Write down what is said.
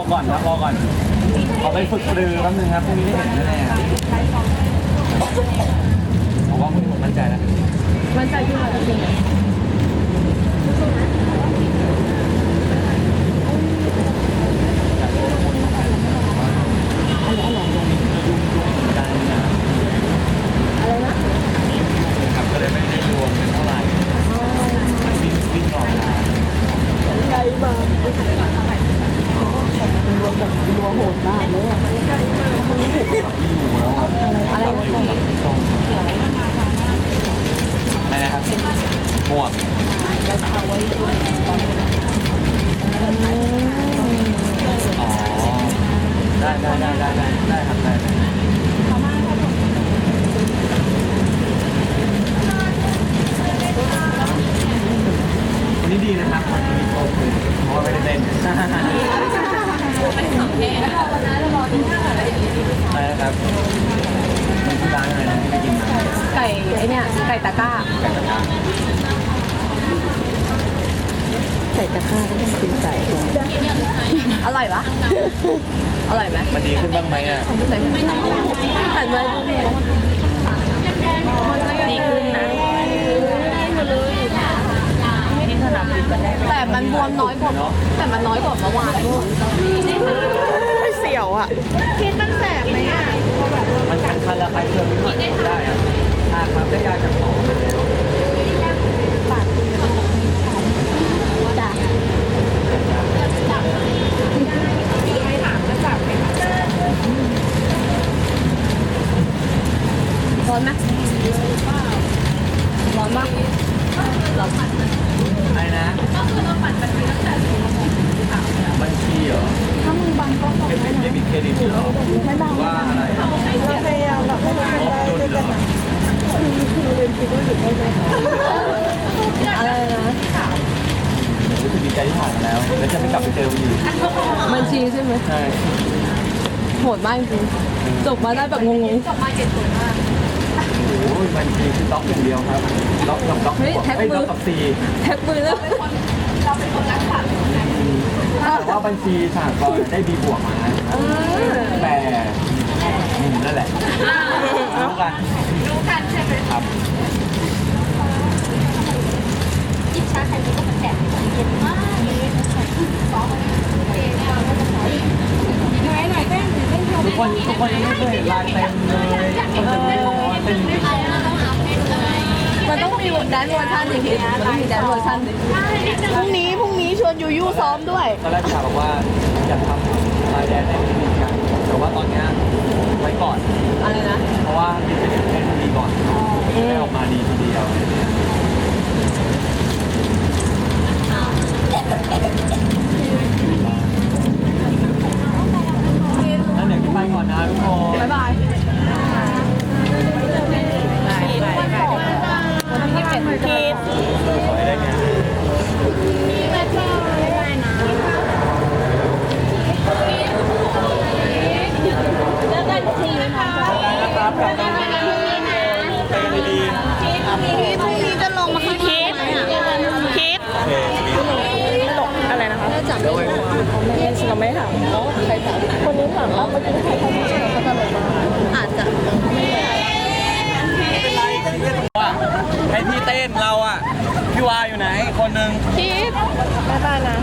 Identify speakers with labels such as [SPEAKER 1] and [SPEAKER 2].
[SPEAKER 1] อก่อนครับรอก่อนเขาไปฝึกปรือแป๊บนึงครับพรุ่งนี้ได้เห็นแน่ๆครัผมว่าพรุ่งนี้ผมมั่นใจแล้ว
[SPEAKER 2] มั่นใจที่เราจะ
[SPEAKER 1] เป็น
[SPEAKER 2] โหดมากเลยอะ
[SPEAKER 1] อยู่แล้วอะ
[SPEAKER 2] อะไรนะ
[SPEAKER 1] ส่งอะไรนะครับหมวกอ๋อได้ได้ได้ได้ได้ได้ครับได้ด้วันนี้ดีนะครับวันนี้โอเคเพราะว่าไม่ได้เต้น ไรนะครับมันที่ร้านอะไรนะที่ไปกินมา
[SPEAKER 2] ไก่ไอเนี่ยไก่ตะกร้า
[SPEAKER 1] ไก่กระทะ
[SPEAKER 2] ไก่ตะกร้าก็ต้องกินไก่อร่อยปะอร่อยไหม
[SPEAKER 1] มันดีขึ้นบ้างไหมอะ
[SPEAKER 2] แต่ไม่แต่ไม่ดีขึ้นนะแต่มันบวมน้อยกว่าแต่ มันน้อยกว่าเมื่อวานด้วย
[SPEAKER 3] เสียวอะคิดมันแสบไหมอะ
[SPEAKER 1] มันคันคันละคันเชิงหน่อยได้อะถ้าครับได้ยาจากหมอ
[SPEAKER 2] จ้ะร้อนไหมร้อนปะร้อนปะ
[SPEAKER 1] อะไรนะบัญชีเหรอ
[SPEAKER 2] ถ้ามึงบังก็ตก
[SPEAKER 1] เป็นเป็นเดบิตเครดิตเหรอ
[SPEAKER 2] ไม่บัง
[SPEAKER 1] ว่าอะไร
[SPEAKER 3] เราพยายามแบบให้มัน
[SPEAKER 1] ลบจุดเหรอ
[SPEAKER 2] อะไรนะ
[SPEAKER 1] รู้สึกดีใจที่ผ่านมาแล้ว แล้วจะไม่กลับไปเจอมันอยู่
[SPEAKER 2] บัญชีใช่ไหม
[SPEAKER 1] ใช่
[SPEAKER 2] โหดมากจริงจบมาได้แบบงง
[SPEAKER 1] โอ้ยบัญชีคือล็อกอย่างเดียวครับล็อกกับล็อกบวกไอ้ยล็อกกับซี
[SPEAKER 2] ๆแท็กมือแล้ว
[SPEAKER 1] แต่ว่าบัญชีสหกรณ์ได้บีบวกมานะแต่อืมนั่นแหละรู้กัน
[SPEAKER 3] รู้กันใช่ไหม
[SPEAKER 1] ครับ
[SPEAKER 3] จิบชาไข่มุกก็มันแสบเย็นมากไหนไหนเต้นเต้นโชว์
[SPEAKER 1] ทุก คนทุกคนยังไม่เคยเห็นลายเต็มเลยต้อเป็นเต็มจริง
[SPEAKER 2] มันต้องมีแดนซ์เวอร์ชันอย่างนี้มันต้องมีแดนซ์เวอร์ชัน
[SPEAKER 3] พรุ่งนี้พรุ่งนี้ชวนยูยูซ้อมด้วย
[SPEAKER 1] ตอนแรกถามบอกว่าอยากทำลายแดนในคลินิกกันแต่ว่าตอนเนี้ยไว้ก่อน
[SPEAKER 2] อะไรนะ
[SPEAKER 1] เพราะว่าเป็นเป็นดีก่อนได้ออกมาดีทีเดียวงั้ ดีพรุ่
[SPEAKER 3] งนี้พรุ่งนี้จะลงมาคิดคิด
[SPEAKER 1] โอเคดี
[SPEAKER 3] อะไรนะคะ
[SPEAKER 1] เรา
[SPEAKER 3] ไม่ถามใครถามคนนี้ถามว่าเมื่อกี้ใครทำไม่ใช่เขาตลกมาอาจจะ
[SPEAKER 1] ไรกันเยอะว่าให้พี่เต้นเราอะ พี่วาอยู่ไหน คนหนึ่ง
[SPEAKER 3] คิด บ๊ายบายนะ